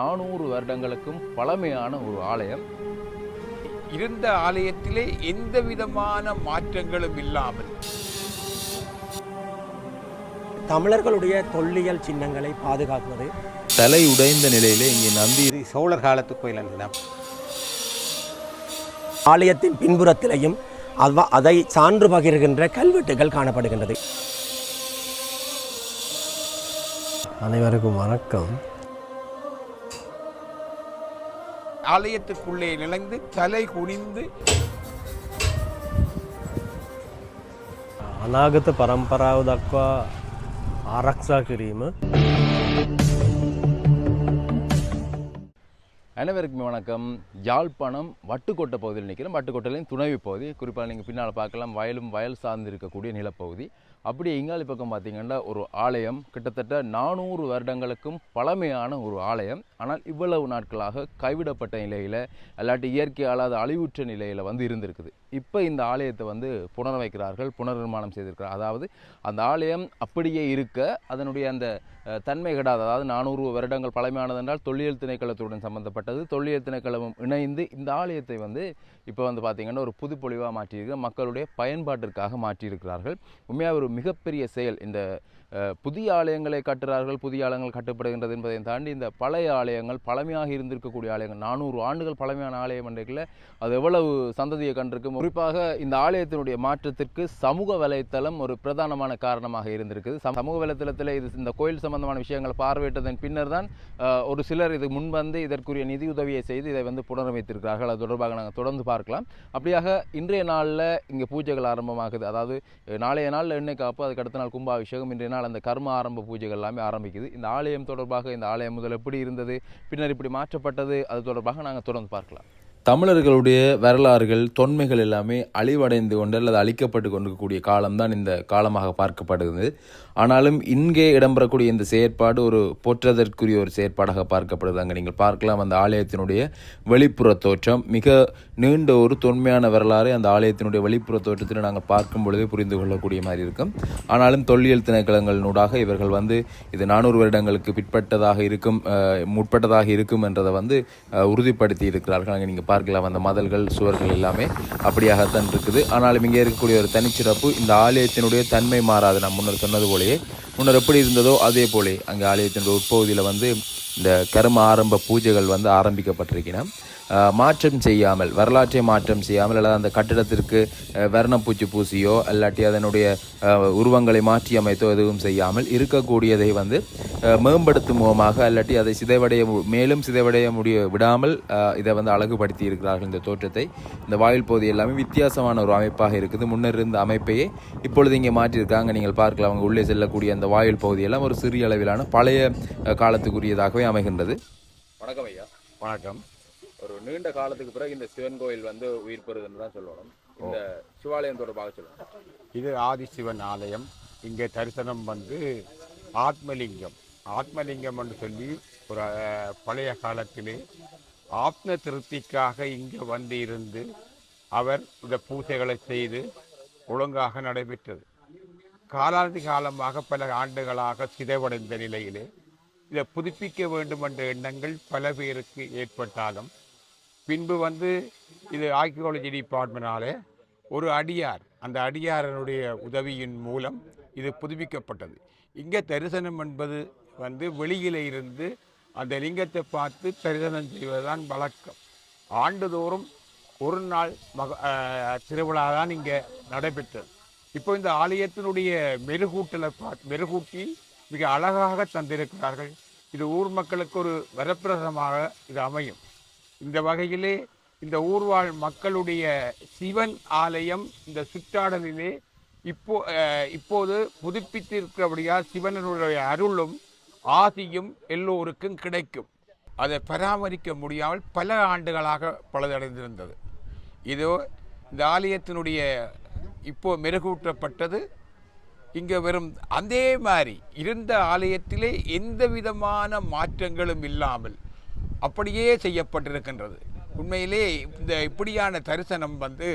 நானூறு வருடங்களுக்கும் பழமையான ஒரு ஆலயம். இருந்த ஆலயத்திலே எந்த விதமான மாற்றங்களும் இல்லாமல். தமிழர்களுடைய தொல்லியல் சின்னங்களை பாதுகாப்பது. தலை உடைந்த நிலையிலே இங்கே இது சோழர் காலத்து கோயில் தான். ஆலயத்தின் பின்புறத்திலையும் அவ அதை சான்று பகிர்கின்ற கல்வெட்டுகள் காணப்படுகின்றது. அனைவருக்கும் வணக்கம். ஆலயத்துக்குள்ளே நுழைந்து தலை குனிந்து අනාගත පරම්පරාව දක්වා ආරක්ෂා කිරීම அனைவருக்கும் வணக்கம் யாழ்ப்பாணம் வட்டுக்கோட்டை பகுதியில் நிற்கிறோம் வட்டுக்கோட்டையிலையும் துணைவி பகுதி குறிப்பாக நீங்கள் பின்னால் பார்க்கலாம் வயலும் வயல் சார்ந்து இருக்கக்கூடிய நிலப்பகுதி அப்படியே இங்காலி பக்கம் பார்த்தீங்கன்னா ஒரு ஆலயம் கிட்டத்தட்ட நானூறு வருடங்களுக்கும் பழமையான ஒரு ஆலயம். ஆனால் இவ்வளவு நாட்களாக கைவிடப்பட்ட நிலையில் அல்லாட்டி இயற்கையால் அழிவுற்ற நிலையில் வந்து இருந்திருக்குது. இப்போ இந்த ஆலயத்தை வந்து புனரமைக்கிறார்கள் புனர்நிர்மாணம் செய்திருக்கிறார். அதாவது அந்த ஆலயம் அப்படியே இருக்க அதனுடைய அந்த தன்மை கெடாத. அதாவது நானூறு வருடங்கள் பழமையானது என்றால் தொல்லியல் திணைக்களத்துடன் சம்பந்தப்பட்டது. தொல்லியல் திணைக்களமும் இணைந்து இந்த ஆலயத்தை வந்து இப்போ வந்து பார்த்திங்கன்னா ஒரு புதுப்பொழிவாக மாற்றியிருக்க. மக்களுடைய பயன்பாட்டிற்காக மாற்றியிருக்கிறார்கள். உண்மையாக ஒரு மிகப்பெரிய செயல் இந்த புதிய ஆலயங்களை கட்டுறார்கள் புதிய ஆலயங்கள் கட்டப்படுகின்றது என்பதை தாண்டி இந்த பழைய ஆலயங்கள் பழமையாக இருந்திருக்கக்கூடிய ஆலயங்கள் நானூறு ஆண்டுகள் பழமையான ஆலயம் என்றைக்குள்ள அது எவ்வளவு சந்ததியை கண்டிருக்கும்? குறிப்பாக இந்த ஆலயத்தினுடைய மாற்றத்திற்கு சமூக வலைத்தளம் ஒரு பிரதானமான காரணமாக இருந்திருக்குது. சமூக வலைத்தளத்தில் இது இந்த கோயில் சம்பந்தமான விஷயங்களை பார்வையிட்டதன் பின்னர் தான் ஒரு சிலர் இது முன்வந்து இதற்குரிய நிதியுதவியை செய்து இதை வந்து புனரமைத்திருக்கிறார்கள். அது தொடர்பாக நாங்கள் தொடர்ந்து பார்க்கலாம். அப்படியாக இன்றைய நாளில் இங்கே பூஜைகள் ஆரம்பமாகுது. அதாவது நாளைய நாளில் எண்ணெய் காப்பு அதுக்கு அடுத்த நாள் கும்பாபிஷேகம் இன்றைய நாள் அந்த கர்ம ஆரம்ப பூஜைகள் எல்லாமே ஆரம்பிக்குது. இந்த ஆலயம் தொடர்பாக இந்த ஆலயம் முதல் எப்படி இருந்தது பின்னர் இப்படி மாற்றப்பட்டது அது தொடர்பாக நாங்கள் தொடர்ந்து பார்க்கலாம். தமிழர்களுடைய வரலாறுகள் தொன்மைகள் எல்லாமே அழிவடைந்து கொண்டு அல்லது அழிக்கப்பட்டு கொண்டிருக்கக்கூடிய காலம்தான் இந்த காலமாக பார்க்கப்படுகிறது. ஆனாலும் இங்கே இடம்பெறக்கூடிய இந்த செயற்பாடு ஒரு போற்றதற்குரிய ஒரு செயற்பாடாக பார்க்கப்படுது. அங்கே நீங்கள் பார்க்கலாம் அந்த ஆலயத்தினுடைய வெளிப்புற தோற்றம். மிக நீண்ட ஒரு தொன்மையான வரலாறு அந்த ஆலயத்தினுடைய வெளிப்புற தோற்றத்தில் நாங்கள் பார்க்கும் பொழுதே புரிந்து கொள்ளக்கூடிய மாதிரி இருக்கும். ஆனாலும் தொல்லியல் திணைக்களங்களினூடாக இவர்கள் வந்து இது நானூறு வருடங்களுக்கு பிற்பட்டதாக இருக்கும் முற்பட்டதாக இருக்கும் என்றதை வந்து உறுதிப்படுத்தி இருக்கிறார்கள். அங்கே நீங்கள் பார்க்கலாம் அந்த மதல்கள் சுவர்கள் எல்லாமே அப்படியாகத்தான் இருக்குது. ஆனாலும் இங்கே இருக்கக்கூடிய ஒரு தனிச்சிறப்பு இந்த ஆலயத்தினுடைய தன்மை மாறாது. நான் முன்னர் சொன்னது போல். போலே. முன்னர் எப்படி இருந்ததோ அதே போலே. அங்கே ஆலயத்தினுடைய உட்பகுதியில் வந்து இந்த கரும ஆரம்ப பூஜைகள் வந்து ஆரம்பிக்கப்பட்டிருக்கின. மாற்றம் செய்யாமல் வரலாற்றை மாற்றம் செய்யாமல் அல்லது அந்த கட்டிடத்திற்கு வர்ணப்பூச்சி பூசியோ அல்லாட்டி அதனுடைய உருவங்களை மாற்றி அமைத்தோ எதுவும் செய்யாமல் இருக்கக்கூடியதை வந்து மேம்படுத்தும் முகமாக அல்லாட்டி அதை சிதைவடைய மு- மேலும் சிதைவடைய முடிய விடாமல் இதை வந்து அழகுபடுத்தி இருக்கிறார்கள் இந்த தோற்றத்தை. இந்த வாயில் பகுதி எல்லாமே வித்தியாசமான ஒரு அமைப்பாக இருக்குது. முன்னர் இருந்த அமைப்பையே இப்பொழுது இங்கே மாற்றியிருக்காங்க. நீங்கள் பார்க்கலாம் அவங்க உள்ளே செல்லக்கூடிய அந்த வாயில் பகுதியெல்லாம் ஒரு சிறிய அளவிலான பழைய காலத்துக்குரியதாகவே அமைகின்றது. வணக்கம் ஐயா. வணக்கம். நீண்ட காலத்துக்கு பிறகு இந்த சிவன் கோயில் வந்து உயிர் பெறுதுன்னு தான் சொல்லணும். இந்த சிவாலயம் தொடர்பாக சொல்லணும் இது ஆதிசிவன் ஆலயம். இங்கே தரிசனம் வந்து ஆத்மலிங்கம். ஆத்மலிங்கம் என்று சொல்லி ஒரு பழைய காலத்திலே ஆத்ம திருப்திக்காக இங்கே வந்து இருந்து அவர் இந்த பூஜைகளை செய்து ஒழுங்காக நடைபெற்றது. காலாந்தி காலமாக பல ஆண்டுகளாக சிதைவடைந்த நிலையிலே இதை புதுப்பிக்க வேண்டும் என்ற எண்ணங்கள் பல பேருக்கு ஏற்பட்டாலும் பின்பு வந்து இது ஆர்கியாலஜி டிபார்ட்மெண்டாலே ஒரு அடியார் அந்த அடியாரனுடைய உதவியின் மூலம் இது புதுப்பிக்கப்பட்டது. இங்கே தரிசனம் என்பது வந்து வெளியில் இருந்து அந்த லிங்கத்தை பார்த்து தரிசனம் செய்வதுதான் வழக்கம். ஆண்டுதோறும் ஒரு நாள் மக திருவிழா தான் இங்கே நடைபெற்றது. இப்போ இந்த ஆலயத்தினுடைய மெருகூட்டலை பார்த்து மெருகூட்டி மிக அழகாக தந்திருக்கிறார்கள். இது ஊர் மக்களுக்கு ஒரு வரப்பிரதமாக இது அமையும். இந்த வகையிலே இந்த ஊர்வாழ் மக்களுடைய சிவன் ஆலயம் இந்த சுற்றாடலிலே இப்போ இப்போது புதுப்பித்திருக்கிறபடியால் சிவனனுடைய அருளும் ஆதியும் எல்லோருக்கும் கிடைக்கும். அதை பராமரிக்க முடியாமல் பல ஆண்டுகளாக பழுதடைந்திருந்தது. இதோ இந்த ஆலயத்தினுடைய இப்போ மெருகூட்டப்பட்டது இங்கே வெறும் அதே மாதிரி இருந்த ஆலயத்திலே எந்த விதமான மாற்றங்களும் இல்லாமல் அப்படியே செய்யப்பட்டிருக்கின்றது. உண்மையிலே இந்த இப்படியான தரிசனம் வந்து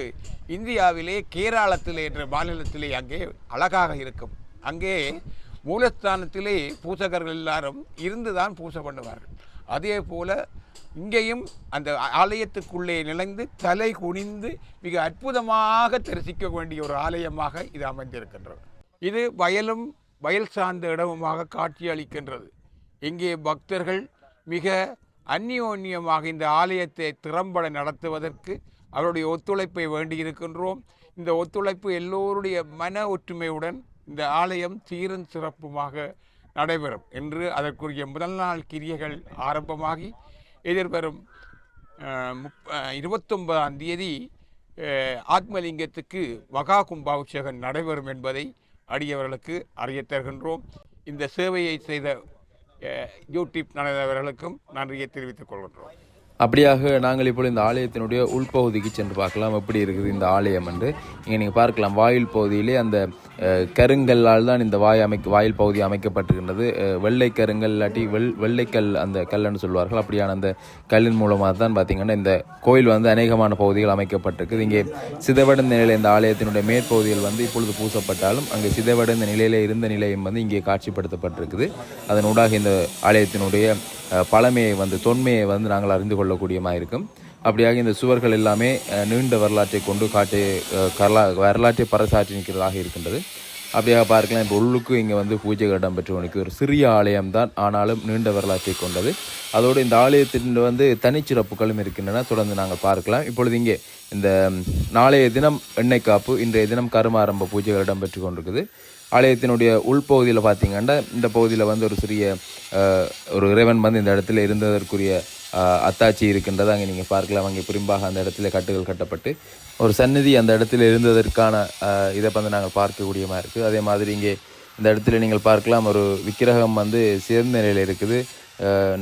இந்தியாவிலே கேரளத்திலே என்ற மாநிலத்திலே அங்கே அழகாக இருக்கும். அங்கே மூலஸ்தானத்திலே பூசகர்கள் எல்லாரும் இருந்து தான் பூசை பண்ணுவார்கள். அதே போல் இங்கேயும் அந்த ஆலயத்துக்குள்ளே நிலைந்து தலை குனிந்து மிக அற்புதமாக தரிசிக்க வேண்டிய ஒரு ஆலயமாக இது அமைந்திருக்கின்றது. இது வயலும் வயல் சார்ந்த இடமுமாக காட்சி அளிக்கின்றது இங்கே பக்தர்கள் மிக அந்நியோன்யமாக இந்த ஆலயத்தை திறம்பட நடத்துவதற்கு அவருடைய ஒத்துழைப்பை வேண்டியிருக்கின்றோம். இந்த ஒத்துழைப்பு எல்லோருடைய மன ஒற்றுமையுடன் இந்த ஆலயம் சீரன் சிறப்புமாக நடைபெறும் என்று அதற்குரிய முதல் நாள் கிரியைகள் ஆரம்பமாகி எதிர்வரும் முப் இருபத்தொன்பதாம் தேதி ஆத்மலிங்கத்துக்கு மகா கும்பாபிஷேகம் நடைபெறும் என்பதை அடியவர்களுக்கு அறிய தருகின்றோம் இந்த சேவையை செய்த யூடியூப் நடந்தவர்களுக்கும் நன்றியை தெரிவித்துக் கொள்கின்றோம். அப்படியாக நாங்கள் இப்பொழுது இந்த ஆலயத்தினுடைய உள்பகுதிக்கு சென்று பார்க்கலாம். எப்படி இருக்குது இந்த ஆலயம் என்று? இங்கே நீங்கள் பார்க்கலாம் வாயில் பகுதியிலே அந்த கருங்கல்லால் தான் இந்த வாய் அமைக்க வாயில் பகுதி அமைக்கப்பட்டிருக்கின்றது. வெள்ளை கருங்கல் இல்லாட்டி வெள் வெள்ளைக்கல் அந்த கல்லுன்னு சொல்வார்கள். அப்படியான அந்த கல்லின் மூலமாக தான் பார்த்தீங்கன்னா இந்த கோயில் வந்து அநேகமான பகுதிகள் அமைக்கப்பட்டிருக்குது. இங்கே சிதவடைந்த நிலையில் இந்த ஆலயத்தினுடைய மேற்பகுதிகள் வந்து இப்பொழுது பூசப்பட்டாலும் அங்கே சிதைவடைந்த நிலையில் இருந்த நிலையும் வந்து இங்கே காட்சிப்படுத்தப்பட்டிருக்குது. அதனூடாக இந்த ஆலயத்தினுடைய பழமையை வந்து தொன்மையை வந்து நாங்கள் அறிந்து கொள்ளக்கூடியமாக இருக்கும் அப்படியாக இந்த சுவர்கள் எல்லாமே நீண்ட வரலாற்றை கொண்டு காட்டி கரலா வரலாற்றை பறைசாற்றி நிற்கிறதாக இருக்கின்றது. அப்படியாக பார்க்கலாம் இப்போ உள்ளுக்கு இங்கே வந்து பூஜை இடம் பெற்று ஒரு சிறிய ஆலயம் தான் ஆனாலும் நீண்ட வரலாற்றை கொண்டது. அதோடு இந்த ஆலயத்தின் வந்து தனிச்சிறப்புகளும் இருக்கின்றன. தொடர்ந்து நாங்கள் பார்க்கலாம். இப்பொழுது இங்கே இந்த நாளைய தினம் எண்ணெய் காப்பு இன்றைய தினம் கருமாரம்ப பூஜைகள் இடம்பெற்று கொண்டிருக்குது. ஆலயத்தினுடைய உள்பகுதியில் பார்த்தீங்கன்னா இந்த பகுதியில் வந்து ஒரு சிறிய ஒரு இறைவன் வந்து இந்த இடத்துல இருந்ததற்குரிய அத்தாச்சி அத்தாட்சி இருக்கின்றது அங்கே நீங்கள் பார்க்கலாம். அங்கே புரிம்பாக அந்த இடத்துல கட்டுகள் கட்டப்பட்டு ஒரு சந்நிதி அந்த இடத்துல இருந்ததற்கான இதை வந்து நாங்கள் பார்க்கக்கூடியமாக இருக்குது. அதே மாதிரி இங்கே இந்த இடத்துல நீங்கள் பார்க்கலாம் ஒரு விக்கிரகம் வந்து சேர்ந்த நிலையில் இருக்குது.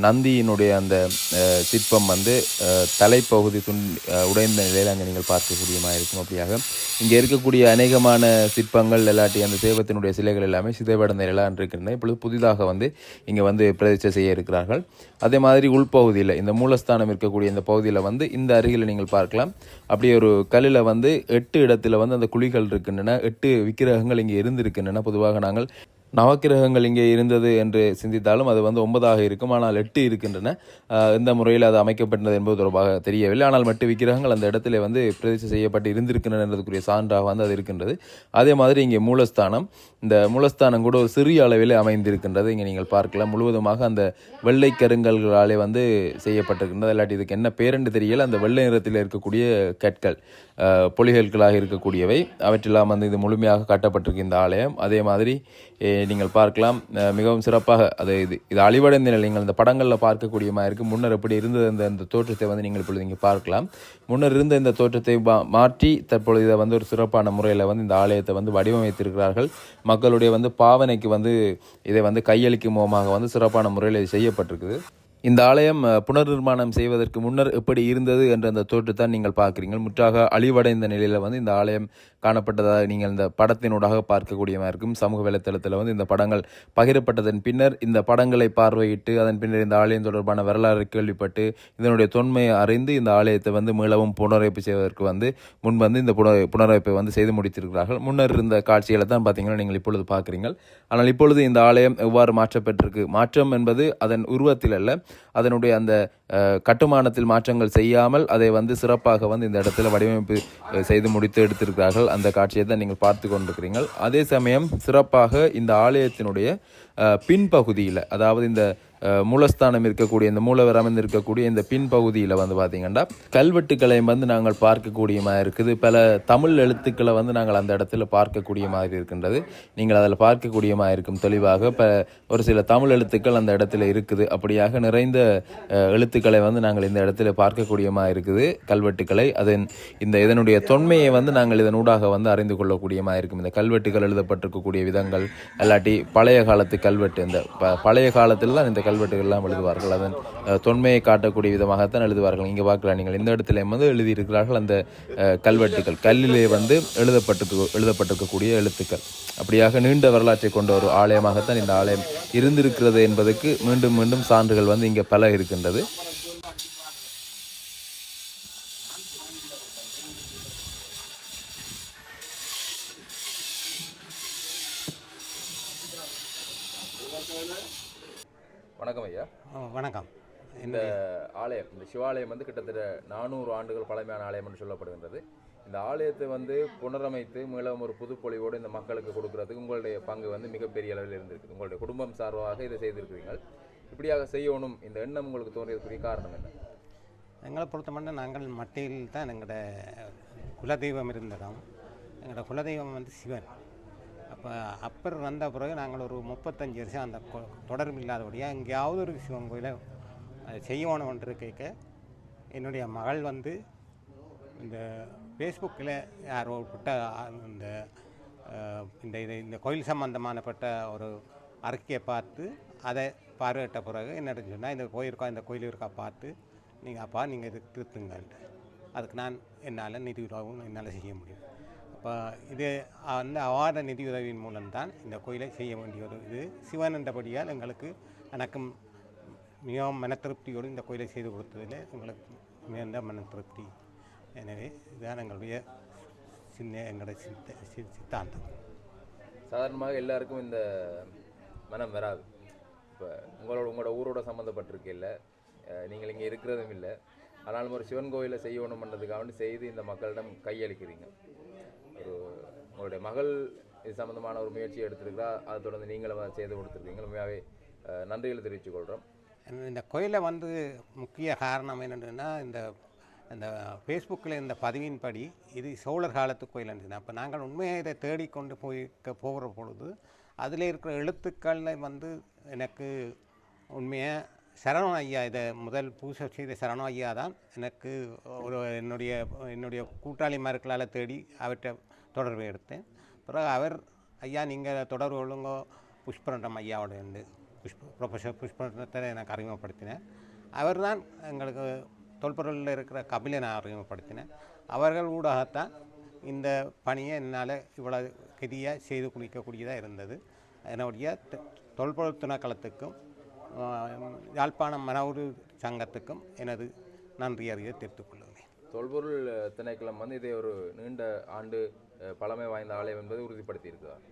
நந்தியினுடைய அந்த சிற்பம் வந்து தலைப்பகுதி துண் உடைந்த நிலையில் அங்கே நீங்கள் பார்க்கக்கூடியமாக இருக்கும் அப்படியாக. இங்கே இருக்கக்கூடிய அநேகமான சிற்பங்கள் இல்லாட்டி அந்த தெய்வத்தினுடைய சிலைகள் எல்லாமே சிதைவடைந்த நிலையாக இருக்கின்றன. இப்பொழுது புதிதாக வந்து இங்கே வந்து பிரதிஷ்டை செய்ய இருக்கிறார்கள். அதே மாதிரி உள்பகுதியில் இந்த மூலஸ்தானம் இருக்கக்கூடிய இந்த பகுதியில் வந்து இந்த அருகில் நீங்கள் பார்க்கலாம். அப்படியே ஒரு கல்லில் வந்து எட்டு இடத்துல வந்து அந்த குழிகள் இருக்கின்றன. எட்டு விக்கிரகங்கள் இங்கே இருந்திருக்கின்றன. பொதுவாக நாங்கள் நவக்கிரகங்கள் இங்கே இருந்தது என்று சிந்தித்தாலும் அது வந்து ஒன்பதாக இருக்கும். ஆனால் எட்டு இருக்கின்றன. எந்த முறையில் அது அமைக்கப்பட்டது என்பது தொடர்பாக தெரியவில்லை. ஆனால் மட்டு விக்கிரகங்கள் அந்த இடத்துல வந்து பிரதிஷ்டை செய்யப்பட்டு இருந்திருக்கின்றன என்பதற்குரிய சான்றாக வந்து அது இருக்கின்றது. அதே மாதிரி இங்கே மூலஸ்தானம். இந்த மூலஸ்தானம் கூட ஒரு சிறிய அளவில் அமைந்திருக்கின்றது. இங்கே நீங்கள் பார்க்கலாம். முழுவதுமாக அந்த வெள்ளை கருங்கல்களாலே வந்து செய்யப்பட்டிருக்கின்றது. இல்லாட்டி இதுக்கு என்ன பேரென்று தெரியல. அந்த வெள்ளை நிறத்தில் இருக்கக்கூடிய கற்கள் பொலிகல்களாக இருக்கக்கூடியவை. அவற்றிலாம் வந்து இது முழுமையாக கட்டப்பட்டிருக்கு இந்த ஆலயம். அதே மாதிரி நீங்கள் பார்க்கலாம். மிகவும் சிறப்பாக அது இது இது அழிவடைந்த நிலை நீங்கள் இந்த படங்களில் பார்க்கக்கூடியமாக இருக்குது முன்னர் எப்படி இருந்தது அந்த அந்த தோற்றத்தை வந்து நீங்கள் இப்பொழுது இங்கே பார்க்கலாம். முன்னர் இருந்த இந்த தோற்றத்தை மா- மாற்றி தற்பொழுது இதை வந்து ஒரு சிறப்பான முறையில் வந்து இந்த ஆலயத்தை வந்து வடிவமைத்திருக்கிறார்கள். மக்களுடைய வந்து பாவனைக்கு வந்து இதை வந்து கையளிக்கும் முகமாக வந்து சிறப்பான முறையில் இது செய்யப்பட்டிருக்குது. இந்த ஆலயம் புனர் புனர்நிர்மாணம் செய்வதற்கு முன்னர் எப்படி இருந்தது என்ற அந்த தோற்றத்தான் நீங்கள் பார்க்குறீங்க முற்றாக அழிவடைந்த நிலையில் வந்து இந்த ஆலயம் காணப்பட்டதாக நீங்கள் இந்த படத்தினூடாக பார்க்கக்கூடியமாக இருக்கும். சமூக வலைத்தளத்தில் வந்து இந்த படங்கள் பகிரப்பட்டதன் பின்னர் இந்த படங்களை பார்வையிட்டு அதன் பின்னர் இந்த ஆலயம் தொடர்பான வரலாறு கேள்விப்பட்டு இதனுடைய தொன்மையை அறிந்து இந்த ஆலயத்தை வந்து மீளவும் புனரமைப்பு செய்வதற்கு வந்து முன் வந்து இந்த புனர் புனரமைப்பை வந்து செய்து முடித்திருக்கிறார்கள். முன்னர் இருந்த காட்சிகளை தான் பார்த்தீங்கன்னா நீங்கள் இப்பொழுது பார்க்குறீங்கள் ஆனால் இப்பொழுது இந்த ஆலயம் எவ்வாறு மாற்றப்பட்டிருக்கு மாற்றம் என்பது அதன் உருவத்தில் அல்ல. அதனுடைய அந்த அஹ், கட்டுமானத்தில் மாற்றங்கள் செய்யாமல் அதை வந்து சிறப்பாக வந்து இந்த இடத்துல வடிவமைப்பு செய்து முடித்து எடுத்திருக்கிறார்கள். அந்த காட்சியை தான் நீங்கள் பார்த்து கொண்டிருக்கிறீர்கள். அதே சமயம் சிறப்பாக இந்த ஆலயத்தினுடைய அஹ், பின்பகுதியில் அதாவது இந்த மூலஸ்தானம் இருக்கக்கூடிய இந்த மூலவர் அமைந்திருக்கக்கூடிய இந்த பின்பகுதியில் வந்து பார்த்தீங்கன்னா கல்வெட்டுக்களை வந்து நாங்கள் பார்க்கக்கூடிய மாதிரி இருக்குது. பல தமிழ் எழுத்துக்களை வந்து நாங்கள் அந்த இடத்துல பார்க்கக்கூடிய மாதிரி இருக்கின்றது. நீங்கள் அதில் பார்க்கக்கூடிய மாதிரி இருக்கும். தெளிவாக இப்போ ஒரு சில தமிழ் எழுத்துக்கள் அந்த இடத்துல இருக்குது. அப்படியாக நிறைந்த எழுத்துக்களை வந்து நாங்கள் இந்த இடத்துல பார்க்கக்கூடிய மாதிரி இருக்குது. கல்வெட்டுக்களை அதன் இந்த இதனுடைய தொன்மையை வந்து நாங்கள் இதனூடாக வந்து அறிந்து கொள்ளக்கூடிய மாதிரி இருக்கும். இந்த கல்வெட்டுகள் எழுதப்பட்டிருக்கக்கூடிய விதங்கள் இல்லாட்டி பழைய காலத்து கல்வெட்டு இந்த ப- பழைய காலத்தில் தான் இந்த கல் கல்வெட்டுகள்லாம் எழுதுவார்கள். அதன் தொன்மையை காட்டக்கூடிய விதமாகத்தான் எழுதுவார்கள். இங்கே பார்க்கலாம் நீங்கள் இந்த இடத்துல வந்து எழுதியிருக்கிறார்கள் அந்த அஹ், கல்வெட்டுகள். கல்லிலே வந்து எழுதப்பட்டு எழுதப்பட்டிருக்கக்கூடிய எழுத்துக்கள். அப்படியாக நீண்ட வரலாற்றை கொண்ட ஒரு ஆலயமாகத்தான் இந்த ஆலயம் இருந்திருக்கிறது என்பதற்கு மீண்டும் மீண்டும் சான்றுகள் வந்து இங்கே பல இருக்கின்றது. வணக்கம். வணக்கம் ஆலயம் இந்த சிவாலயம் வந்து கிட்டத்தட்ட நானூறு ஆண்டுகள் பழமையான ஆலயம் என்று சொல்லப்படுகின்றது. இந்த ஆலயத்தை வந்து புனரமைத்து மீளவும் ஒரு புதுப்பொழிவோடு இந்த மக்களுக்கு கொடுக்கறதுக்கு உங்களுடைய பங்கு வந்து மிகப்பெரிய அளவில் இருந்திருக்கு. உங்களுடைய குடும்பம் சார்பாக இதை செய்திருக்கிறீர்கள். இப்படியாக செய்யணும் இந்த எண்ணம் உங்களுக்கு தோன்றியதுக்குரிய காரணம் என்ன? எங்களை பொறுத்த மட்டும் நாங்கள் மட்டையில் தான் எங்களோட குலதெய்வம் இருந்ததாம் எங்களோட குலதெய்வம் வந்து சிவன். அப்போ அப்பர் வந்த பிறகு நாங்கள் ஒரு முப்பத்தஞ்சு வருஷம் அந்த தொடர்பு இல்லாதபடியாக எங்கேயாவது ஒரு சிவன் கோயிலை அஹ், செய்யணும் ஒன்று கேட்க என்னுடைய மகள் வந்து இந்த ஃபேஸ்புக்கில் யாரோ விட்ட இந்த இந்த இது இந்த கோயில் சம்பந்தமானப்பட்ட ஒரு அறிக்கையை பார்த்து அதை பார்வையிட்ட பிறகு என்ன சொன்னால் இந்த கோயில் இருக்கா இந்த கோயில் இருக்கா பார்த்து நீங்கள் அப்பா நீங்கள் இது திருத்துங்கன்ட்டு. அதுக்கு நான் என்னால் நிதி உதவும் என்னால் செய்ய முடியும். இப்போ இது அந்த அவார்ட நிதியுதவியின் மூலம்தான் இந்த கோயிலை செய்ய வேண்டிய ஒரு இது சிவன் என்றபடியால் எங்களுக்கு எனக்கும் மிகவும் மன திருப்தியோடு இந்த கோயிலை செய்து கொடுத்ததில் எங்களுக்கு மிகுந்த மன திருப்தி எனவே இதுதான் எங்களுடைய சின்ன எங்களுடைய சித்த சி- சித்தாந்தம். சாதாரணமாக எல்லாருக்கும் இந்த மனம் வராது. இப்போ உங்களோட உங்களோட ஊரோட சம்மந்தப்பட்டிருக்கில்ல நீங்கள் இங்கே இருக்கிறதும் இல்லை. ஆனாலும் ஒரு சிவன் கோயிலை செய்யணும் பண்ணுறதுக்காக செய்து இந்த மக்களிடம் கையளிக்கிறீங்க. உங்களுடைய மகள் இது சம்மந்தமான ஒரு முயற்சி எடுத்திருக்கிறா அதை தொடர்ந்து நீங்களும் அதை செய்து கொடுத்துருக்கீங்க. உண்மையாகவே அஹ், நன்றிகளை தெரிவித்துக் கொள்கிறோம் இந்த கோயிலை வந்து முக்கிய காரணம் என்னென்னா இந்த இந்த ஃபேஸ்புக்கில் இந்த பதிவின்படி இது சோழர் காலத்து கோயில் இருந்தது. அப்போ நாங்கள் உண்மையை இதை தேடிக்கொண்டு போய் போகிற பொழுது அதில் இருக்கிற எழுத்துக்களில் வந்து எனக்கு உண்மையாக சரணம் ஐயா இதை முதல் பூசை செய்த சரணம் ஐயா தான் எனக்கு ஒரு என்னுடைய என்னுடைய கூட்டாளி கூட்டாளிமார்களால் தேடி அவற்றை தொடர்பு எடுத்தேன். பிறகு அவர் ஐயா நீங்கள் தொடர்பு கொள்ளுங்க. புஷ்பரண்டம் ஐயாவோட இருந்து. புஷ்ப ப்ரொஃபஸர் புஷ்பரண்டத்தை எனக்கு அறிமுகப்படுத்தினேன். அவர் தான் எங்களுக்கு தொல்பொருளில் இருக்கிற கபிலை நான் அறிமுகப்படுத்தினேன். அவர்கள் ஊடாகத்தான் இந்த பணியை என்னால் இவ்வளோ கெதியாக செய்து குளிக்கக்கூடியதாக இருந்தது. என்னுடைய தொல்பொருள் துணக்களத்துக்கும் யாழ்ப்பாணம் மனவுறு சங்கத்துக்கும் எனது நன்றி அறிய தெரிவித்துக் கொள்கிறேன். தொல்பொருள் திணைக்களம் வந்து இதை ஒரு நீண்ட ஆண்டு பழமை வாய்ந்த ஆலயம் என்பதை உறுதிப்படுத்தி இருக்கிறார்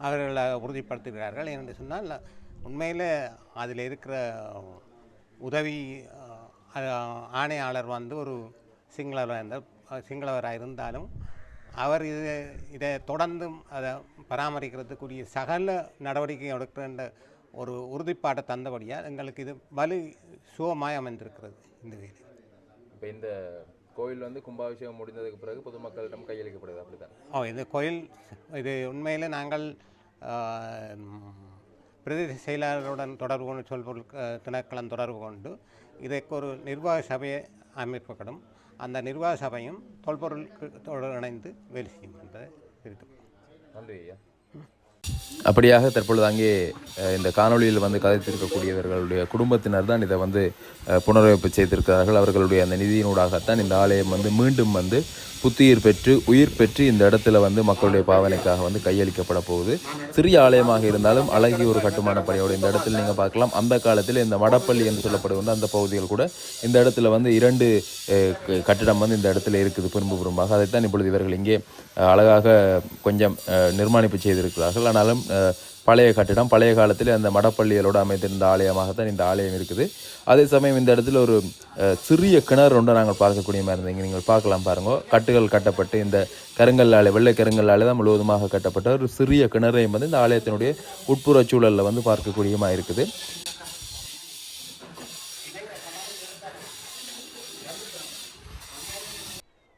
அவர்கள் உறுதிப்படுத்துகிறார்கள் என்று சொன்னால் உண்மையில் அதில் இருக்கிற உதவி ஆணையாளர் வந்து ஒரு சிங்களவராக இருந்தால் சிங்களவராக இருந்தாலும் அவர் இது இதை தொடர்ந்தும் அதை பராமரிக்கிறதுக்குரிய சகல நடவடிக்கை எடுக்கின்ற ஒரு உறுதிப்பாட்டை தந்தபடியால் எங்களுக்கு இது வலு சுகமாய் அமைந்திருக்கிறது இந்த வேலை இப்போ இந்த கோயில் வந்து கும்பாபிஷேகம் முடிந்ததுக்கு பிறகு பொதுமக்களிடம் கையளிக்கப்படுது அப்படிதான் ஓ இது கோயில் இது உண்மையில் நாங்கள் பிரதேச செயலாளருடன் தொடர்பு கொண்டு சொல்பொருள் திணைக்களம் தொடர்பு கொண்டு இதற்கு ஒரு நிர்வாக சபையை அமைக்கப்படும் அந்த நிர்வாக சபையும் தொல்பொருள் இணைந்து வேலை செய்யும் என்பதை தெரிவித்துக் கொள்கிறேன். நன்றி ஐயா. அப்படியாக தற்பொழுது அங்கே இந்த காணொளியில் வந்து கதைத்திருக்கக்கூடியவர்களுடைய குடும்பத்தினர் தான் இதை வந்து புனரமைப்பு செய்திருக்கிறார்கள். அவர்களுடைய அந்த நிதியினூடாகத்தான் இந்த ஆலயம் வந்து மீண்டும் வந்து புத்துயிர் பெற்று உயிர் பெற்று இந்த இடத்துல வந்து மக்களுடைய பாவனைக்காக வந்து கையளிக்கப்பட போகுது. சிறிய ஆலயமாக இருந்தாலும் அழகிய ஒரு கட்டுமான பணியோடு இந்த இடத்துல நீங்கள் பார்க்கலாம். அந்த காலத்தில் இந்த மடப்பள்ளி என்று சொல்லப்படுகின்ற அந்த பகுதிகள் கூட இந்த இடத்துல வந்து இரண்டு க- கட்டிடம் வந்து இந்த இடத்துல இருக்குது புறம்பு புறம்பாக அதைத்தான் இப்பொழுது இவர்கள் இங்கே அழகாக கொஞ்சம் நிர்மாணிப்பு செய்திருக்கிறார்கள். ஆனாலும் அஹ், பழைய கட்டிடம் பழைய காலத்தில் அந்த மடப்பள்ளிகளோடு அமைந்திருந்த ஆலயமாகத்தான் இந்த ஆலயம் இருக்குது. அதே சமயம் இந்த இடத்துல ஒரு சிறிய கிணறு ஒன்றை நாங்கள் பார்க்கக்கூடிய மாதிரி இருந்தீங்க நீங்கள் பார்க்கலாம் பாருங்க. கட்டுகள் கட்டப்பட்டு இந்த கருங்கல்லாலே வெள்ளை கருங்கல்லாலே தான் முழுவதுமாக கட்டப்பட்ட ஒரு சிறிய கிணறையும் வந்து இந்த ஆலயத்தினுடைய உட்புற சூழலில் வந்து பார்க்கக்கூடியமாக இருக்குது.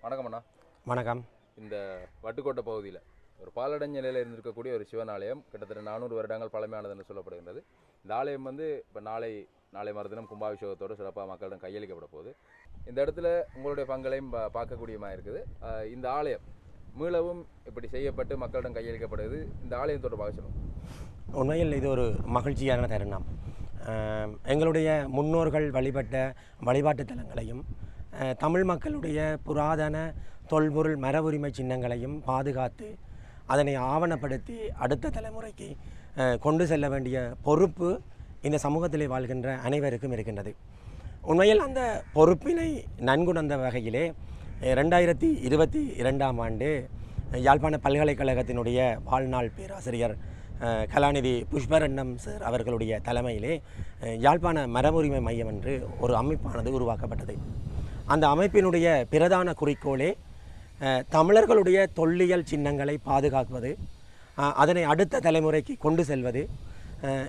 வணக்கம் அண்ணா. வணக்கம். இந்த வட்டுக்கோட்டை பகுதியில். ஒரு பாலடைஞ்ச நிலையில் இருந்திருக்கக்கூடிய ஒரு சிவன் ஆலயம் கிட்டத்தட்ட நானூறு வருடங்கள் பழமையானது என்று சொல்லப்படுகின்றது. இந்த ஆலயம் வந்து இப்போ நாளை நாளை மறுதினம் கும்பாபிஷேகத்தோடு சிறப்பாக மக்களிடம் கையளிக்கப்பட போகுது. இந்த இடத்துல உங்களுடைய பங்களையும் பார்க்கக்கூடியமாக இருக்குது. இந்த ஆலயம் மீளவும் இப்படி செய்யப்பட்டு மக்களிடம் கையளிக்கப்படுது இந்த ஆலயம் தொடர்பாக சொல்லுங்கள் உண்மையில் இது ஒரு மகிழ்ச்சியான தருணம். எங்களுடைய முன்னோர்கள் வழிபட்ட வழிபாட்டு தலங்களையும் தமிழ் மக்களுடைய புராதன தொல்பொருள் மரபுரிமை சின்னங்களையும் பாதுகாத்து அதனை ஆவணப்படுத்தி அடுத்த தலைமுறைக்கு கொண்டு செல்ல வேண்டிய பொறுப்பு இந்த சமூகத்திலே வாழ்கின்ற அனைவருக்கும் இருக்கின்றது. உண்மையில் அந்த பொறுப்பினை நன்குணர்ந்த வகையிலே ரெண்டாயிரத்தி இருபத்தி இரண்டாம் ஆண்டு யாழ்ப்பாண பல்கலைக்கழகத்தினுடைய வாழ்நாள் பேராசிரியர் கலாநிதி புஷ்பரண்டம் சார் அவர்களுடைய தலைமையிலே யாழ்ப்பாண மரபுரிமை மையம் என்று ஒரு அமைப்பானது உருவாக்கப்பட்டது. அந்த அமைப்பினுடைய பிரதான குறிக்கோளே தமிழர்களுடைய தொல்லியல் சின்னங்களை பாதுகாப்பது அதனை அடுத்த தலைமுறைக்கு கொண்டு செல்வது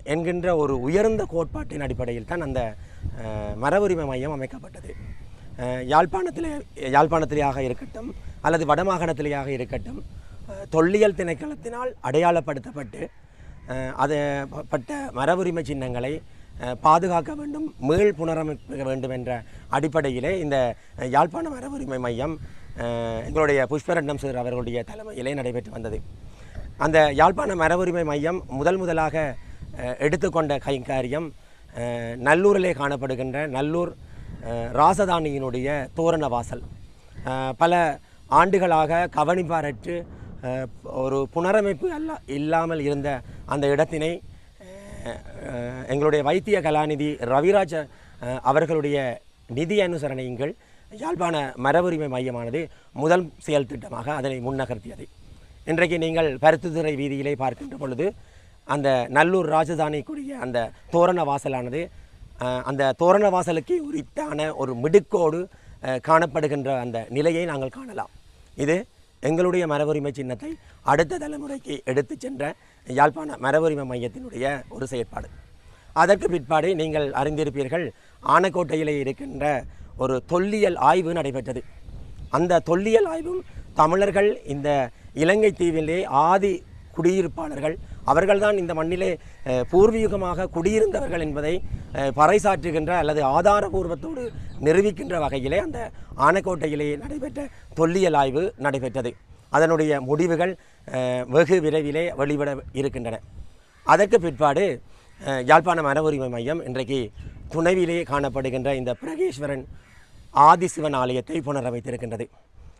என்கின்ற ஒரு உயர்ந்த கோட்பாட்டின் அடிப்படையில் தான் அந்த அஹ், மரபுரிமை மையம் அமைக்கப்பட்டது. யாழ்ப்பாணத்திலே யாழ்ப்பாணத்திலேயாக இருக்கட்டும் அல்லது வடமாகாணத்திலேயாக இருக்கட்டும் தொல்லியல் திணைக்களத்தினால் அடையாளப்படுத்தப்பட்டு அது பட்ட மரபுரிமை சின்னங்களை பாதுகாக்க வேண்டும் மீள் புனரமைக்க வேண்டும் என்ற அடிப்படையிலே இந்த யாழ்ப்பாண மரபுரிமை மையம் எங்களுடைய புஷ்பரண்டம் சார் அவர்களுடைய தலைமையிலே நடைபெற்று வந்தது. அந்த யாழ்ப்பாண மரபுரிமை மையம் முதல் முதலாக எடுத்துக்கொண்ட கைங்காரியம் நல்லூரிலே காணப்படுகின்ற நல்லூர் ராசதானியினுடைய தோரண வாசல். பல ஆண்டுகளாக கவனிப்பாரற்று ஒரு புனரமைப்பு அல்ல இல்லாமல் இருந்த அந்த இடத்தினை எங்களுடைய வைத்திய கலாநிதி ரவிராஜ அவர்களுடைய நிதி அனுசரணையுங்கள் யாழ்ப்பாண மரபுரிமை மையமானது முதல் செயல் திட்டமாக அதனை முன்னகர்த்தியது. இன்றைக்கு நீங்கள் பருத்துத்துறை வீதியிலே பார்க்கின்ற பொழுது அந்த நல்லூர் ராஜதானிக்குரிய அந்த தோரண வாசலானது அந்த தோரண வாசலுக்கு உரித்தான ஒரு மிடுக்கோடு காணப்படுகின்ற அந்த நிலையை நாங்கள் காணலாம். இது எங்களுடைய மரபுரிமை சின்னத்தை அடுத்த தலைமுறைக்கு எடுத்து சென்ற யாழ்ப்பாண மரபுரிமை மையத்தினுடைய ஒரு செயற்பாடு. அதற்கு பிற்பாடு நீங்கள் அறிந்திருப்பீர்கள் ஆனக்கோட்டையிலே இருக்கின்ற ஒரு தொல்லியல் ஆய்வு நடைபெற்றது. அந்த தொல்லியல் ஆய்வும் தமிழர்கள் இந்த இலங்கை தீவிலே ஆதி குடியிருப்பாளர்கள் அவர்கள்தான் இந்த மண்ணிலே பூர்வீகமாக குடியிருந்தவர்கள் என்பதை பறைசாற்றுகின்ற அல்லது ஆதாரபூர்வத்தோடு நிரூபிக்கின்ற வகையிலே அந்த ஆனைக்கோட்டையிலே நடைபெற்ற தொல்லியல் ஆய்வு நடைபெற்றது. அதனுடைய முடிவுகள் வெகு விரைவிலே வெளிவிட இருக்கின்றன. அதற்கு பிற்பாடு யாழ்ப்பாண மன உரிமை மையம் இன்றைக்கு துணைவிலே காணப்படுகின்ற இந்த பிரகேஸ்வரன் ஆதிசிவன் ஆலயத்தை புனரமைத்திருக்கின்றது.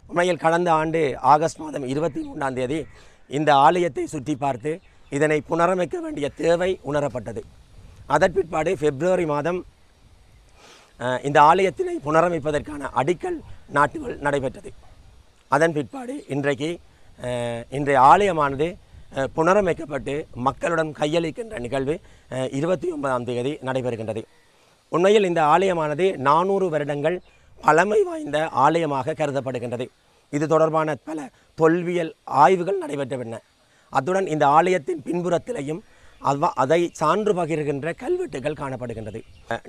உண்மையில் கடந்த ஆண்டு ஆகஸ்ட் மாதம் இருபத்தி மூன்றாம் தேதி இந்த ஆலயத்தை சுற்றி பார்த்து இதனை புனரமைக்க வேண்டிய தேவை உணரப்பட்டது. அதன் பிற்பாடு பிப்ரவரி மாதம் இந்த ஆலயத்தினை புனரமைப்பதற்கான அடிக்கல் நாட்டுகள் நடைபெற்றது. அதன் பிற்பாடு இன்றைக்கு இன்றைய ஆலயமானது புனரமைக்கப்பட்டு மக்களுடன் கையளிக்கின்ற நிகழ்வு இருபத்தி ஒன்பதாம் தேதி நடைபெறுகின்றது. உண்மையில் இந்த ஆலயமானது நானூறு வருடங்கள் பழமை வாய்ந்த ஆலயமாக கருதப்படுகின்றது. இது தொடர்பான பல தொல்வியல் ஆய்வுகள் நடைபெற்றன அத்துடன் இந்த ஆலயத்தின் பின்புறத்திலையும் அவ அதை சான்று பகிர்கின்ற கல்வெட்டுகள் காணப்படுகின்றது.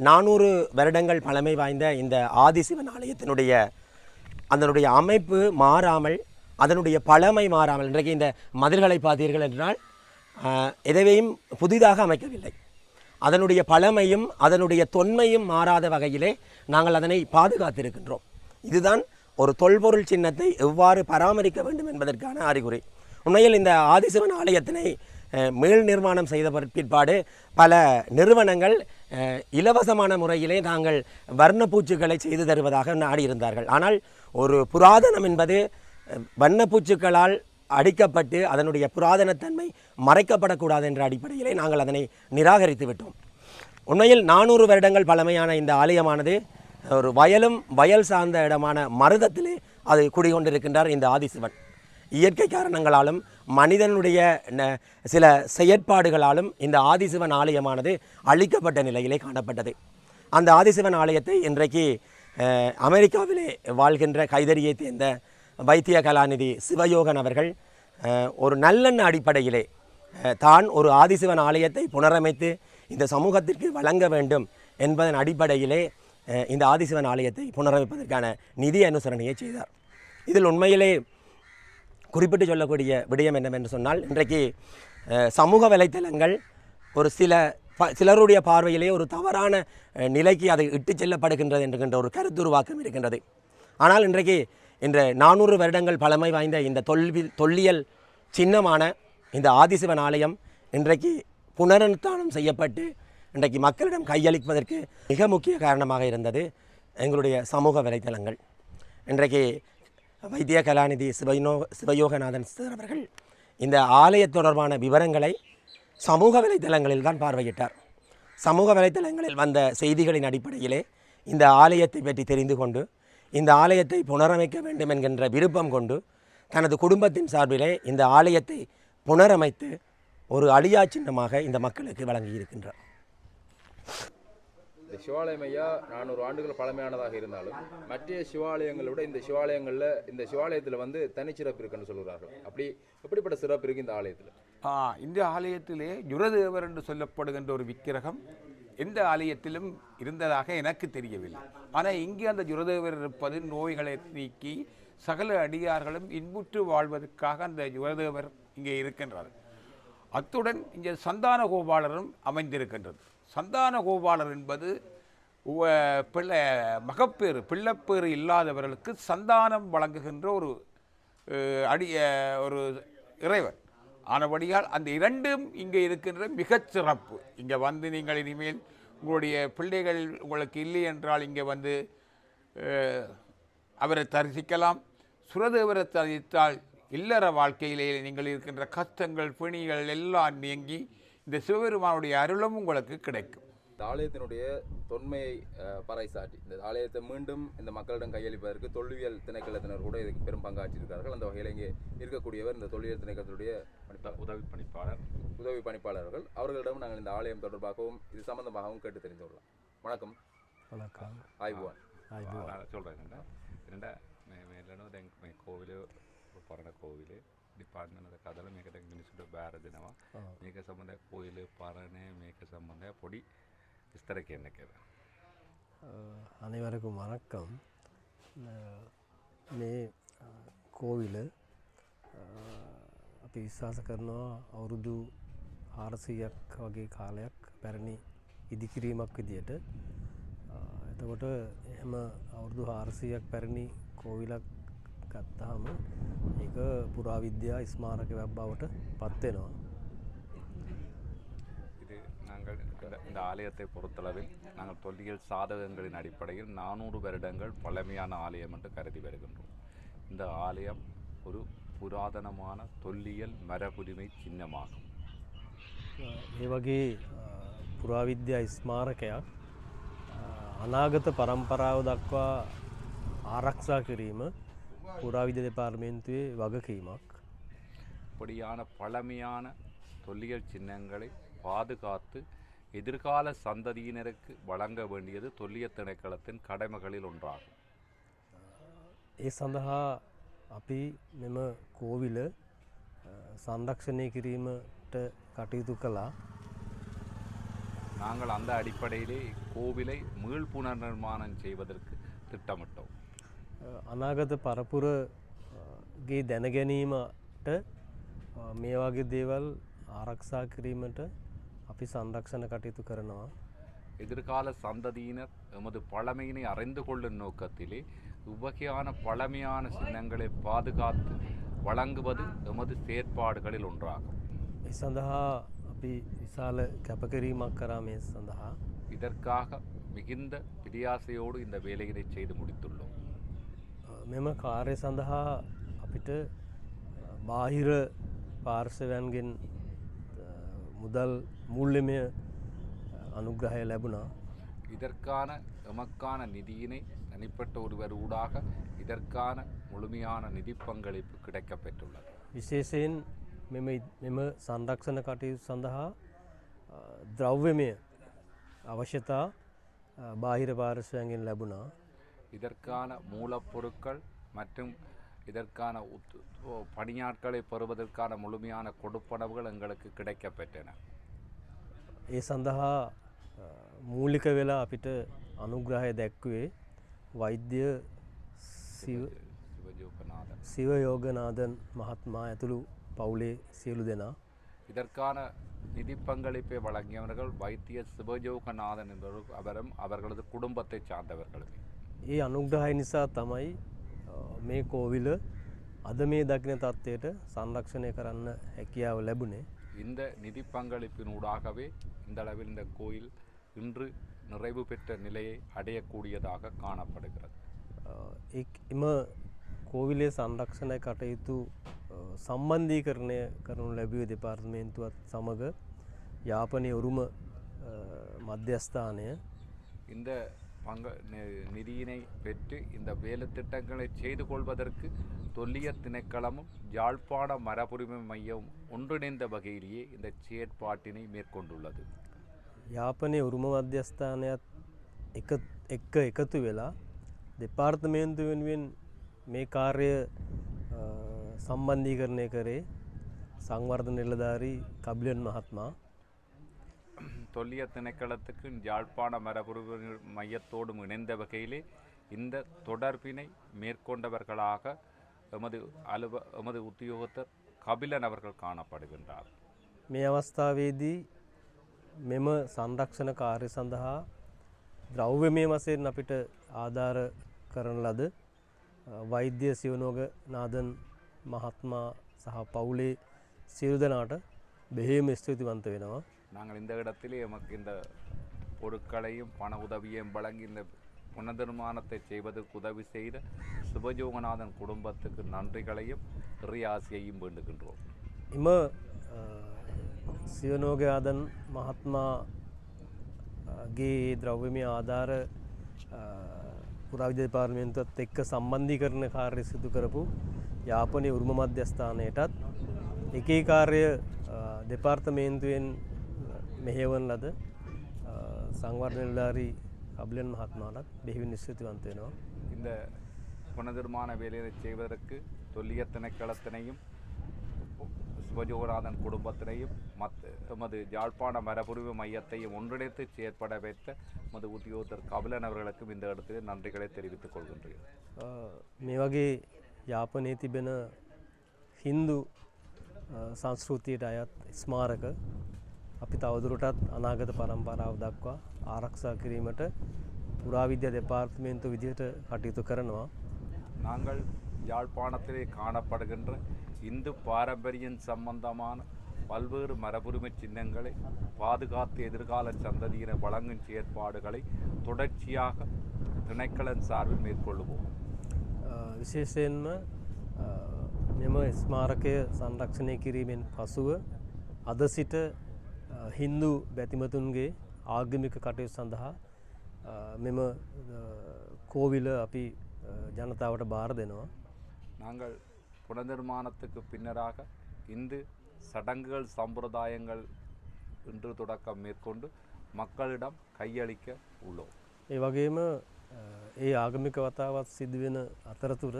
நானூறு வருடங்கள் பழமை வாய்ந்த இந்த ஆதிசிவன் ஆலயத்தினுடைய அதனுடைய அமைப்பு மாறாமல் அதனுடைய பழமை மாறாமல் இன்றைக்கு இந்த மதில்களை பார்த்தீர்கள் என்றால் எதையும் புதிதாக அமைக்கவில்லை. அதனுடைய பழமையும் அதனுடைய தொன்மையும் மாறாத வகையிலே நாங்கள் அதனை பாதுகாத்திருக்கின்றோம். இதுதான் ஒரு தொல்பொருள் சின்னத்தை எவ்வாறு பராமரிக்க வேண்டும் என்பதற்கான அறிகுறி. உண்மையில் இந்த ஆதிசிவன் ஆலயத்தினை மேல் மீள் நிர்மாணம் செய்த பிற்பாடு பல நிறுவனங்கள் இலவசமான முறையிலே தாங்கள் வர்ணப்பூச்சுக்களை செய்து தருவதாக நாடியிருந்தார்கள். ஆனால் ஒரு புராதனம் என்பது வண்ணப்பூச்சுக்களால் அடிக்கப்பட்டு அதனுடைய புராதனத்தன்மை மறைக்கப்படக்கூடாது என்ற அடிப்படையிலே நாங்கள் அதனை நிராகரித்து விட்டோம். உண்மையில் நானூறு வருடங்கள் பழமையான இந்த ஆலயமானது ஒரு வயலும் வயல் சார்ந்த இடமான மருதத்திலே அது குடிகொண்டிருக்கின்றார் இந்த ஆதிசிவன். இயற்கை காரணங்களாலும் மனிதனுடைய சில செயற்பாடுகளாலும் இந்த ஆதிசிவன் ஆலயமானது அழிக்கப்பட்ட நிலையிலே காணப்பட்டது. அந்த ஆதிசிவன் ஆலயத்தை இன்றைக்கு அமெரிக்காவிலே வாழ்கின்ற கைதறியை தேர்ந்த வைத்திய கலாநிதி சிவயோகன் அவர்கள் ஒரு நல்லெண்ண அடிப்படையிலே தான் ஒரு ஆதிசிவன் ஆலயத்தை புனரமைத்து இந்த சமூகத்திற்கு வழங்க வேண்டும் என்பதன் அடிப்படையிலே இந்த ஆதிசிவன் ஆலயத்தை புனரமைப்பதற்கான நிதி அனுசரணையை செய்தார். இதில் உண்மையிலே குறிப்பிட்டு சொல்லக்கூடிய விடயம் என்னவென்று சொன்னால் இன்றைக்கு சமூக வலைத்தளங்கள் ஒரு சில ப சிலருடைய பார்வையிலே ஒரு தவறான நிலைக்கு அது இட்டு செல்லப்படுகின்றது என்கின்ற ஒரு கருத்துருவாக்கம் இருக்கின்றது. ஆனால் இன்றைக்கு இன்று நானூறு வருடங்கள் பழமை வாய்ந்த இந்த தொல்வி தொல்லியல் சின்னமான இந்த ஆதிசிவன் ஆலயம் இன்றைக்கு புனருத்தானம் செய்யப்பட்டு இன்றைக்கு மக்களிடம் கையளிப்பதற்கு மிக முக்கிய காரணமாக இருந்தது எங்களுடைய சமூக வலைத்தளங்கள். இன்றைக்கு வைத்திய கலாநிதி சிவயோ சிவயோகநாதன் சார் அவர்கள் இந்த ஆலய தொடர்பான விவரங்களை சமூக வலைத்தளங்களில் தான் பார்வையிட்டார். சமூக வலைத்தளங்களில் வந்த செய்திகளின் அடிப்படையிலே இந்த ஆலயத்தை பற்றி தெரிந்து கொண்டு இந்த ஆலயத்தை புனரமைக்க வேண்டும் என்கின்ற விருப்பம் கொண்டு தனது குடும்பத்தின் சார்பிலே இந்த ஆலயத்தை புனரமைத்து ஒரு அழியா சின்னமாக இந்த மக்களுக்கு வழங்கி இருக்கின்றார் இந்த சிவாலயம் ஐயா நானூறு ஆண்டுகள் பழமையானதாக இருந்தாலும் மற்ற சிவாலயங்களை விட இந்த சிவாலயங்களில் இந்த சிவாலயத்தில் வந்து தனிச்சிறப்பு இருக்குன்னு சொல்கிறார்கள் அப்படி எப்படிப்பட்ட சிறப்பு இருக்கு இந்த ஆலயத்தில்? ஆ, இந்த ஆலயத்திலே ஜுரதேவர் என்று சொல்லப்படுகின்ற ஒரு விக்கிரகம் எந்த ஆலயத்திலும் இருந்ததாக எனக்கு தெரியவில்லை. ஆனால் இங்கே அந்த ஜுரதேவர் இருப்பது நோய்களை நீக்கி சகல அடியார்களும் இன்புற்று வாழ்வதற்காக அந்த ஜுரதேவர் இங்கே இருக்கின்றார். அத்துடன் இங்கே சந்தான கோபாலரும் அமைந்திருக்கின்றது சந்தான கோபாலர் என்பது பிள்ளை மகப்பேறு பிள்ளைப்பேறு இல்லாதவர்களுக்கு சந்தானம் வழங்குகின்ற ஒரு அடிய ஒரு இறைவன். ஆனபடியால் அந்த இரண்டும் இங்கே இருக்கின்ற மிகச்சிறப்பு இங்கே வந்து நீங்கள் இனிமேல் உங்களுடைய பிள்ளைகள் உங்களுக்கு இல்லை என்றால் இங்கே வந்து அவரை தரிசிக்கலாம். சுரதேவரை தரிசித்தால் இல்லற வாழ்க்கையிலே நீங்கள் இருக்கின்ற கஷ்டங்கள் பிணிகள் எல்லாம் நீங்கி இந்த சிவபெருமானுடைய அருளும் உங்களுக்கு கிடைக்கும். இந்த ஆலயத்தினுடைய தொன்மையை பறைசாட்டி. இந்த ஆலயத்தை மீண்டும் இந்த மக்களிடம் கையளிப்பதற்கு தொல்லியல் திணைக்களத்தினர் கூட இதுக்கு பெரும் பங்காற்றியிருக்கார்கள் அந்த வகையில் இங்கே இருக்கக்கூடியவர் இந்த தொல்லியல் திணைக்களத்தினுடைய உதவி பணிப்பாளர். உதவி பணிப்பாளர்கள். அவர்களிடம் நாங்கள் இந்த ஆலயம் தொடர்பாகவும் இது சம்பந்தமாகவும் கேட்டு தெரிந்து கொள்ளலாம். வணக்கம். வணக்கம். ஆய்வான் சொல்கிறேன் ரெண்டா மேலான கோவில் டிபார்ட்மெண்ட் ಕೋವಿಲೆ ಡಿಪಾರ್ಟ್ಮೆಂಟ್ ಕದಲು ಮೇಕೆ ತಗ್ಗಿನಿಸಿಟ್ಟು ಬೇರೆ ದಿನವ ಮೇಕೆ ಸಂಬಂಧ ಕೋಯಿಲು ಪರಣೆ ಮೇಕೆ ಸಂಬಂಧ ಪೊಡಿ පරණ මේක සම්බන්ධය පොඩි විස්තර කියන්න කියලා. අනිවරකු වනක්කම් මේ අ, කෝවිල අ, අපි විශ්වාස කරනවා අවුරුදු හාරසීයක් වගේ කාලයක් පැරණි ඉදිකිරීමක් විදියට. අ, එතකොට එහෙම අවුරුදු හාරසීයක් පැරණි කෝවිලක් ගත්තහම ඒක පුරාවිද්‍යා ස්මාරක වෙබ් බවට පත්වෙනවා இது நாங்கள் இந்த- இந்த ஆலயத்தை பொறுத்தளவில் நாங்கள் தொல்லியல் சாதகங்களின் அடிப்படையில் நானூறு வருடங்கள் பழமையான ஆலயம் என்று கருதி வருகின்றோம் இந்த ஆலயம் ஒரு புராதனமான தொல்லியல் மரபுரிமை சின்னமாகும் ඒ වගේ පුරාවිද්‍යා ස්මාරකයක් අ, අනාගත පරම්පරාව දක්වා ආරක්ෂා කිරීම පුරාවිද්‍ය දෙපාර්මේන්තුවේ වගකීමක් இப்படியான பழமையான தொல்லியல் சின்னங்களை பாதுகாத்து எதிர்கால சந்ததியினருக்கு வழங்க வேண்டியது தொல்லியல் திணைக்களத்தின் கடமைகளில் ஒன்றாகும் ඒ සඳහා අපි මෙම කෝවිල අ, සංරක්ෂණය කිරීමට කටයුතු කළා நாங்கள் அந்த அடிப்படையிலே கோவிலை மீள் புனர்நிர்மாணம் செய்வதற்கு திட்டமிட்டோம் අ, අනාගත පරපුරගේ දැනගැනීමට අ, මේ වගේ දේවල් ආරක්ෂා කිරීමට අපි සංරක්ෂණ කටයුතු කරනවා எதிர்கால சந்ததியினர் எமது பழமையினை அறிந்து கொள்ளும் நோக்கத்திலே இவ்வகையான பழமையான சின்னங்களை பாதுகாத்து வழங்குவது எமது செயற்பாடுகளில் ஒன்றாகும் ඒ සඳහා අපි විශාල කැපකිරීමක් කරා මේ සඳහා இதற்காக மிகுந்த பிரியாசையோடு இந்த வேலையினை செய்து முடித்துள்ளோம் අ, මෙම කාර්ය සඳහා අපිට අ, බාහිර පාර්ශවයන්ගෙන් අ, මුදල් මුල්ලමය අනුග්‍රහය ලැබුණා இதற்கான எமக்கான நிதியினை தனிப்பட்ட ஒருவர் ஊடாக இதற்கான முழுமையான நிதி பங்களிப்பு கிடைக்கப் பெற்றுள்ளது විශේෂයෙන් මෙම ඉ- මෙම සංරක්ෂණ කටයුතු සඳහා අ, ද්‍රව්‍යමය අවශ්‍යතා අ, බාහිර පාර්ශවයන්ගෙන් ලැබුණා இதற்கான மூலப்பொருட்கள் மற்றும் இதற்கான உத்- ஓ- பணியாட்களை பெறுவதற்கான முழுமையான கொடுப்பனவுகள் எங்களுக்கு கிடைக்கப் பெற்றன ඒ සඳහා අ, මූලික වෙලා අපිට අනුග්‍රහය දැක්වේ වෛද්‍ය සිව- சிவஜோகநாதன் සිවයෝගනාදන් මහත්මා ඇතුළු පවුලේ සියලු දෙනා இதற்கான நிதி பங்களிப்பை வழங்கியவர்கள் வைத்திய சிவஜோகநாதன் என்பவர் அவரும் அவர்களது குடும்பத்தை சார்ந்தவர்களுமே ඒ අනුග්‍රහය නිසා තමයි අ, මේ කෝවිල අද මේ දකින තත්ත්වයට සංරක්ෂණය කරන්න හැකියාව ලැබුණේ இந்த நிதி பங்களிப்பினூடாகவே இந்த அளவில் இந்த கோயில் இன்று நிறைவு பெற்ற நிலையை அடையக்கூடியதாக காணப்படுகிறது අ, එක්- එම කෝවිලේ සංරක්ෂණය කටයුතු අ, සම්බන්ධීකරණය කරනු ලැබිය දෙපාර්තමේන්තුවත් සමඟ යාපනය උරුම අ, මධ්‍යස්ථානය இந்த பங்கு நி- நிதியினை பெற்று இந்த வேலை திட்டங்களை செய்து கொள்வதற்கு தொல்லிய திணைக்களமும் யாழ்ப்பாண மரபுரிமை மையம் ஒன்றிணைந்த வகையிலேயே இந்த செயற்பாட்டினை மேற்கொண்டுள்ளது යාපනය උරුම මධ්‍යස්ථානයත් එක එක්ක එකතු වෙලා දෙපාර්තමේන්තු වෙනුවෙන් මේ කාර්ය අ, සම්බන්ධීකරණය කරේ සංවර්ධ නිලධාරී කබිලන් මහත්මා தொல்லிய திணைக்களத்துக்கு யாழ்ப்பாண மரபுரிமை மையத்தோடும் இணைந்த வகையிலே இந்த தொடர்பினை மேற்கொண்டவர்களாக எமது அலுவ எமது உத்தியோகத்தர் கபிலன் அவர்கள் காணப்படுகின்றார் මේ අවස්ථාවේදී මෙම සංරක්ෂණ කාර්ය සඳහා ද්‍රව්‍යමය වසයෙන් අපිට ආධාර කරන ලද අ, වෛද්‍ය සිවනෝග නාදන් මහත්මා සහ පවුලේ සියලු දෙනාට බෙහේම ස්තුතිවන්ත වෙනවා. நாங்கள் இந்த இடத்திலே எமக்கு இந்த பொருட்களையும் பண உதவியையும் வழங்கி இந்த புனர்நிர்மாணத்தை செய்வதற்கு உதவி செய்த சிவஜோகநாதன் குடும்பத்துக்கு நன்றிகளையும் இறையாசியையும் வேண்டுகின்றோம் එම සියනෝගයාදන් මහත්මාගේ ද්‍රව්‍යමය ආධාර පුරාවිද්‍ය පාර්මේන්තුවත් එක්ක සම්බන්ධී කරන කාර්ය සිදු කරපු යාපනය උරුම මධ්‍යස්ථානයටත් එකේ කාර්ය දෙපාර්තමේන්තුවෙන් මෙහෙවන් ලද සංවර්ණනිලාරී කබලන් මහත්මානත් බෙහිවින් නිස්ෘතිවන්ත වෙනවා. இந்த புனர்நிர்மாண வேலையை செய்வதற்கு தொல்லிய திணைக்களத்தினையும் சிவஜோகநாதன் குடும்பத்தினையும் மத் எமது யாழ்ப்பாண மரபுரிமை மையத்தையும் ஒன்றிணைத்து செயற்பட வைத்த எமது உத்தியோகத்தர் கபிலன் அவர்களுக்கும் இந்த இடத்திலே நன்றிகளை தெரிவித்துக் கொள்கின்றேன் අ, මේ වගේ යාපනයේ තිබෙන හින්දු අ, සංස්කෘතියට අයත් ස්මාරක අපි තවදුරටත් අනාගත පරම්පරාව දක්වා ආරක්ෂා කිරීමට පුරාවිද්‍ය දෙපාර්තමේන්තු විදිහට කටයුතු කරනවා. நாங்கள் யாழ்ப்பாணத்திலே காணப்படுகின்ற இந்து பாரம்பரியம் சம்பந்தமான பல்வேறு மரபுரிமை சின்னங்களை பாதுகாத்து எதிர்கால சந்ததியினர் வழங்கும் செயற்பாடுகளை தொடர்ச்சியாக திணைக்களன் சார்பில் மேற்கொள்ளுவோம் අ, විශේෂයෙන්ම අ, මෙම ස්මාරකය සංරක්ෂණය කිරීමෙන් පසුව අද සිට අ, හින්දු බැතිමතුන්ගේ ආගමික කටයුතු සඳහා අ, මෙම අ, කෝවිල අපි අ, ජනතාවට බාර දෙනවා. நாங்கள் புனர்நிர்மாணத்துக்கு பின்னராக இந்து சடங்குகள் சம்பிரதாயங்கள் இன்று தொடக்கம் மேற்கொண்டு மக்களிடம் கையளிக்க உள்ளோம் ඒ වගේම අ, ඒ ආගමික වතාවත් සිදුවෙන අතරතුර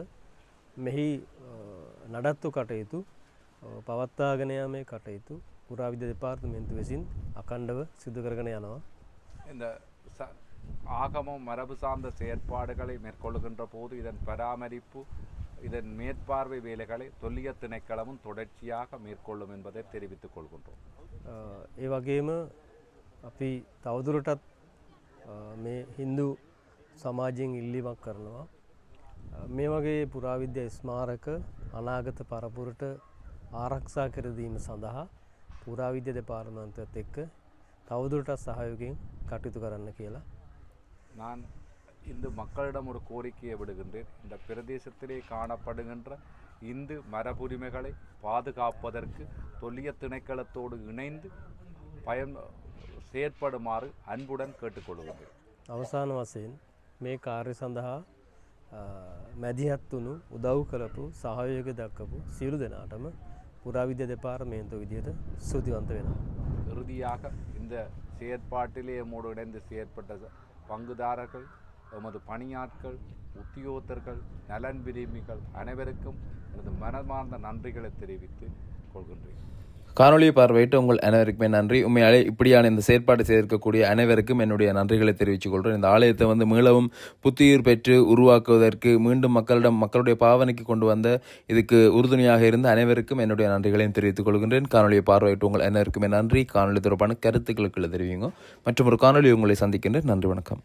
මෙහි අ, නඩත්තු කටයුතු අ, පවත්තාගෙන යාමේ කටයුතු පුරාවිද්‍ය දෙපාර්තමේන්තු විසින් අකණ්ඩව සිදු කරගෙන යනවා. இந்த ச ஆகமம் மரபு சார்ந்த செயற்பாடுகளை மேற்கொள்ளுகின்ற போது இதன் பராமரிப்பு இதன் மேற்பார்வை வேலைகளை தொல்லிய திணைக்களமும் தொடர்ச்சியாக மேற்கொள்ளும் என்பதை தெரிவித்துக் கொள்கின்றோம் අ, ඒ වගේම අපි තවදුරටත් අ, මේ හින්දු සමාජයෙන් ඉල්ලිමක් කරනවා. අ, මේ වගේ පුරාවිද්‍ය ස්මාරක අනාගත පරපුරට ආරක්ෂා කරදීම සඳහා පුරාවිද්‍ය දෙපාර්තමන්තයත් එක්ක තවදුරටත් සහයෝගයෙන් කටයුතු කරන්න කියලා. நான் இந்து மக்களிடம் ஒரு கோரிக்கையை விடுகின்றேன் இந்த பிரதேசத்திலே காணப்படுகின்ற இந்து மரபுரிமைகளை பாதுகாப்பதற்கு தொல்லிய திணைக்களத்தோடு இணைந்து பயன் செயற்படுமாறு அன்புடன் கேட்டுக்கொள்கின்றேன் අවසාන වසයෙන් මේ කාර්ය සඳහා අ, මැදිහත් වුණු උදව් කරපු සහයෝග දක්කපු සියලු දෙනාටම පුරාවිද්‍ය දෙපාර්තමේන්තුව විදිහට ස්තුතිවන්ත වෙනවා. இறுதியாக இந்த செயற்பாட்டிலே எம்மோடு இணைந்து செயற்பட்ட ச- பங்குதாரர்கள் எமது பணியாட்கள் உத்தியோகத்தர்கள் நலன் விரும்பிகள் அனைவருக்கும் எனது மனமார்ந்த நன்றிகளை தெரிவித்து கொள்கின்றேன் காணொளியை பார்வையிட்டு உங்கள் அனைவருக்குமே நன்றி. உண்மையாலே இப்படியான இந்த செயற்பாடு செய்திருக்கக்கூடிய அனைவருக்கும் என்னுடைய நன்றிகளை தெரிவித்துக் கொள்கிறேன். இந்த ஆலயத்தை வந்து மீளவும் புத்துயிர் பெற்று உருவாக்குவதற்கு மீண்டும் மக்களிடம் மக்களுடைய பாவனைக்கு கொண்டு வந்த இதுக்கு உறுதுணையாக இருந்த அனைவருக்கும் என்னுடைய நன்றிகளையும் தெரிவித்துக் கொள்கின்றேன். காணொலியை பார்வையிட்டு உங்கள் அனைவருக்குமே நன்றி. காணொலி தொடர்பான கருத்துக்களுக்கு தெரிவிங்க மற்றும் ஒரு காணொலி உங்களை சந்திக்கின்றேன். நன்றி வணக்கம்.